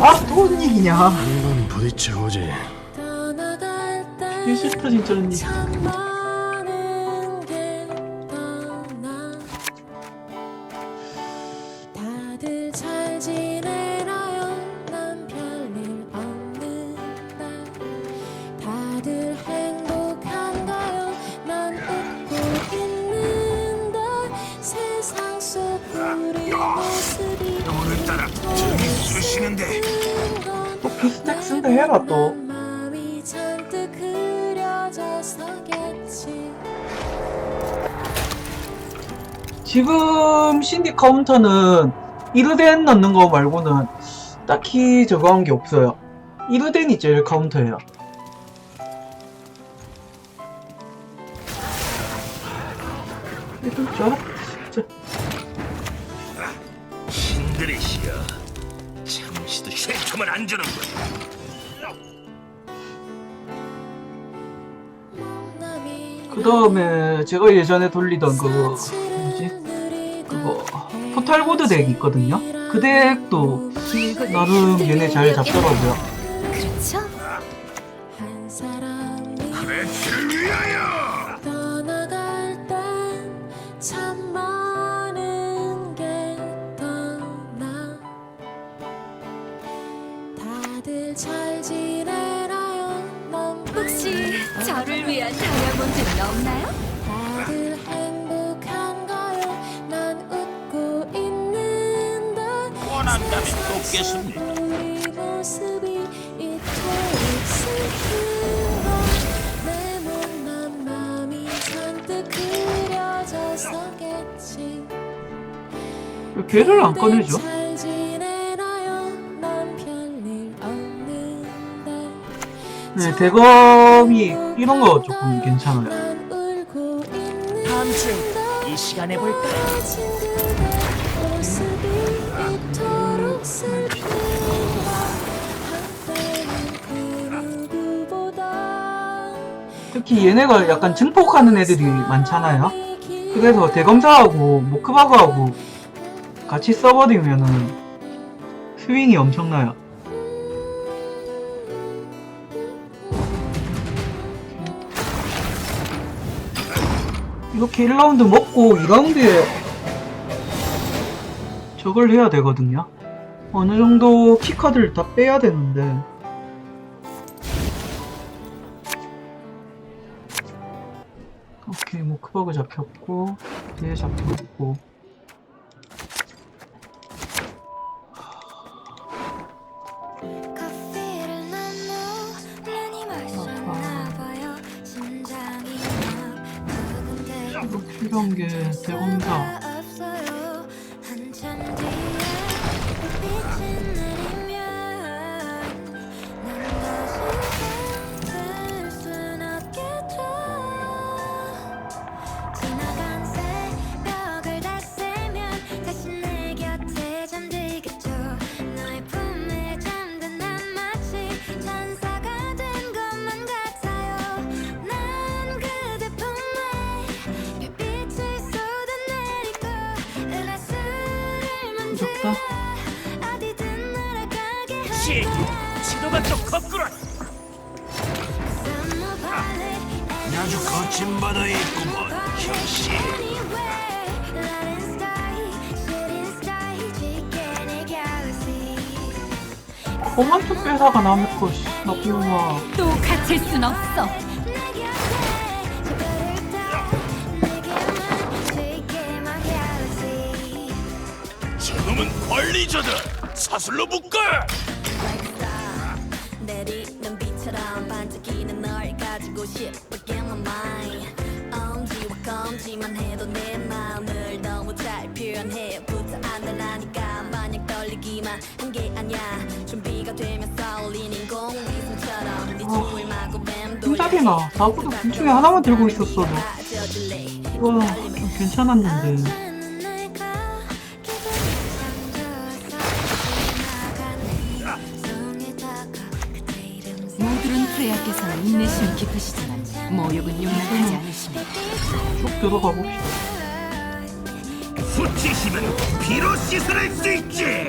아또 얘기냐 한번 부딪혀보지. 떠나갈 때 이게 싫다 진짜 언니 오늘따라. 저기 쑤시는데. 또 비스텍 쓴다 해라 또. 지금 신디 카운터는 이르덴 넣는 거 말고는 딱히 저거 한 게 없어요. 이르덴이 제일 카운터예요. 이럴 줄 알았다 쉴틈을 안 주는 거야. 그 다음에 제가 예전에 돌리던 그거 뭐지? 그거 포탈고드 덱 있거든요 그 덱도 나름 얘네 잘 잡더라고요 잘 지내나요? 넌 혹시 저를 위한 다이아몬드는 없나요? 다들 행복한가요? 난 웃고 있는데 원한다면 돕겠습니다. 우리 모습이 이토록 슬픈가 내 못난 맘이 잔뜩 그려져서겠지 왜 걔를 안 꺼내죠? 네 대검이 이런 거 조금 괜찮아요. 다음 주에 이 시간에 볼까? 특히 얘네가 약간 증폭하는 애들이 많잖아요. 그래서 대검사하고 모크바그하고 같이 써버리면은 스윙이 엄청나요 이렇게 1라운드 먹고 2라운드에 저걸 해야 되거든요. 어느 정도 키카드를 다 빼야 되는데. 오케이 모크버그 잡혔고 뒤에 잡혔고 게없 어디든 날아가게 시 지도가 좀 거꾸로. 아주 거친 바다에 있구먼, 형씨. 고만투 빼다가 남의 놈아 또 갇힐 순 없어. 관리자다. 사슬로 묶어. 내리는 비처럼 반짝이는 널 가지고 싶어 Get my mind 엄지와 검지만 해도 내 마음을 너무 잘 표현해. 부터 안달나니까 마냥 떨리기만 한 게 아니야. 준비가 되면 쏠리는 공기승처럼 네 춤을 마구 맴돌 흰자리나 나보다 둘 중에 하나만 들고 있었어도 와좀 괜찮았는데 하나님께서는 인내심이 깊으시지만 모욕은 용납하지 않으십니다. 쭉 들어가 봅시다. 수치심은 피로 씻어낼 수 있지.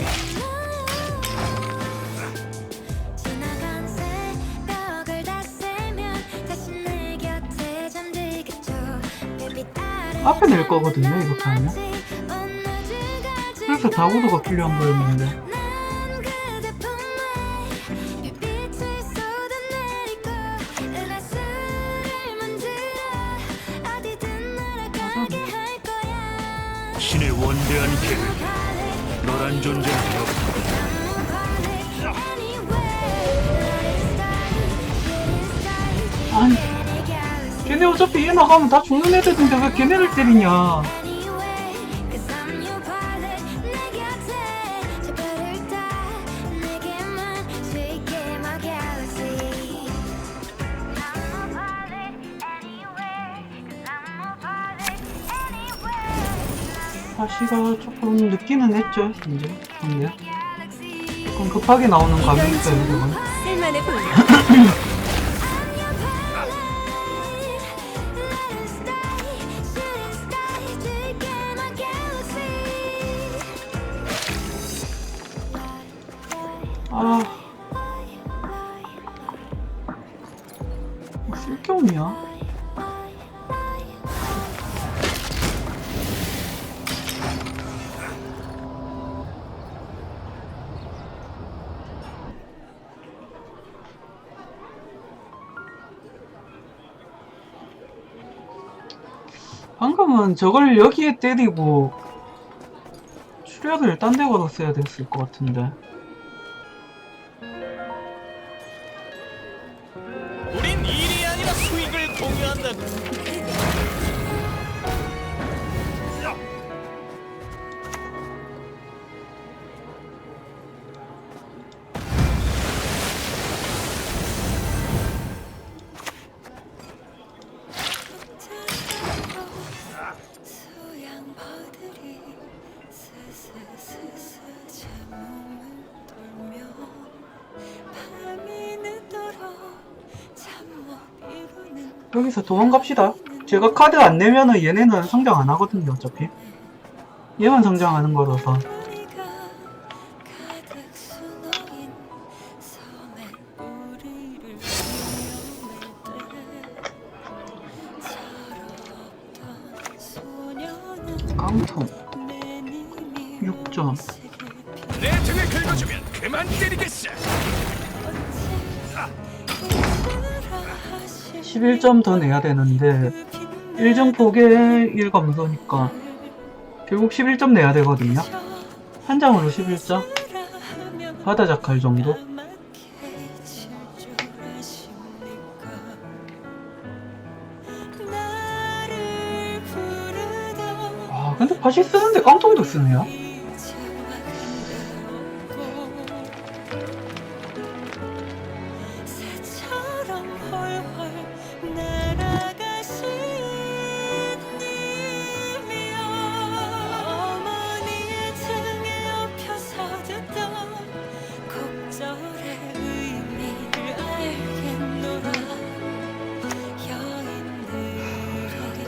앞에 낼 거거든요, 이거 하면. 그래서 다구도가 필요한 거였는데. 원대한 계획 너란 존재는 아니, 걔네 어차피 얘 나가면 다 죽는 애들인데 왜 걔네를 때리냐. 다시가 조금 늦기는 했죠, 이제. 근데. 조금 급하게 나오는 감이 있어요, 이건. 쓸만해 보여. 방금은 저걸 여기에 때리고 출혈을 딴 데 걸었어야 됐을 것 같은데. 우린 일이 아니라 수익을 공유한다. 여기서 도망갑시다. 제가 카드 안 내면은 얘네는 성장 안 하거든요, 어차피. 얘만 성장하는 거라서. 깡통. 내 님이 6점. 내 등을 긁어주면 그만 때리겠어 11점 더 내야 되는데, 1점 폭에 1검소니까, 결국 11점 내야 되거든요. 한 장으로 11점? 바다 자칼 정도? 아, 근데 다시 쓰는데 깡통도 쓰네요?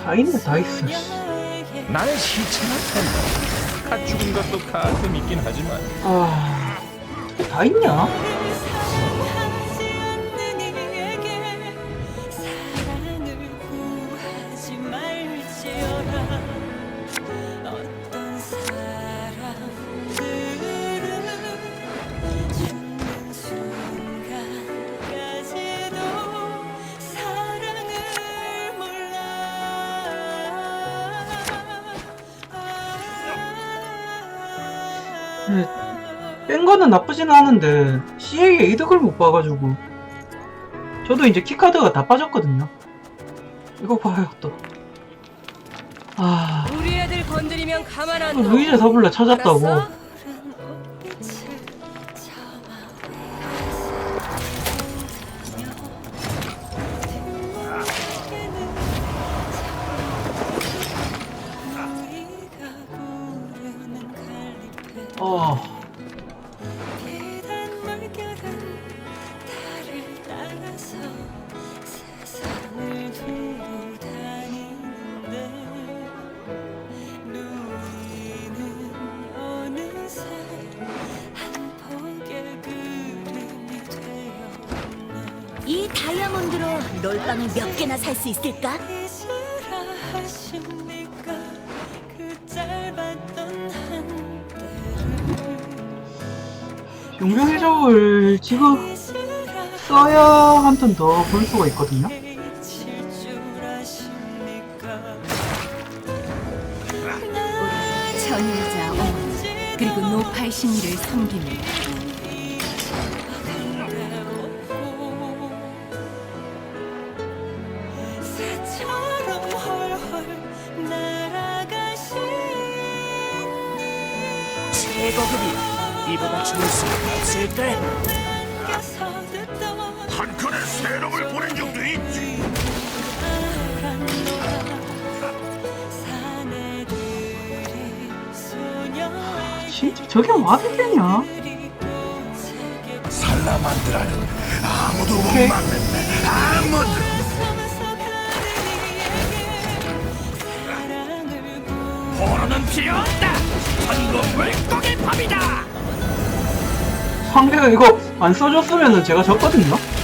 다 있네, 다 있어. 나는 시체나 탄다. 갓 죽은 것도 가끔 있긴 하지만 아, 다 있냐? 거는 나쁘진 않은데 CA에 이득을 못 봐가지고. 저도 이제 키카드가 다 빠졌거든요. 이거 봐요 또. 아... 우리 애들 건드리면 가만 안또 둬. 루이제 서블라 찾았다고. 알았어? 어... 돈으로 롤빵을 몇 개나 살 수 있을까? 용병의 저울 지금 써야 한 턴 더 볼 수가 있거든요. 전일자 어 그리고 노팔 신이를 섬깁니다. 제거급이 이보다 좋을 수 없을까? 껴서 듣던 한 칸의 새놈을 보낸 적도 있지. 진짜 저게 와도 되냐? 살라만드라는 아무도 못 오케이. 막는데 아무도. 포로는 필요 없다. 상대가 이거 안 써줬으면 제가 졌거든요.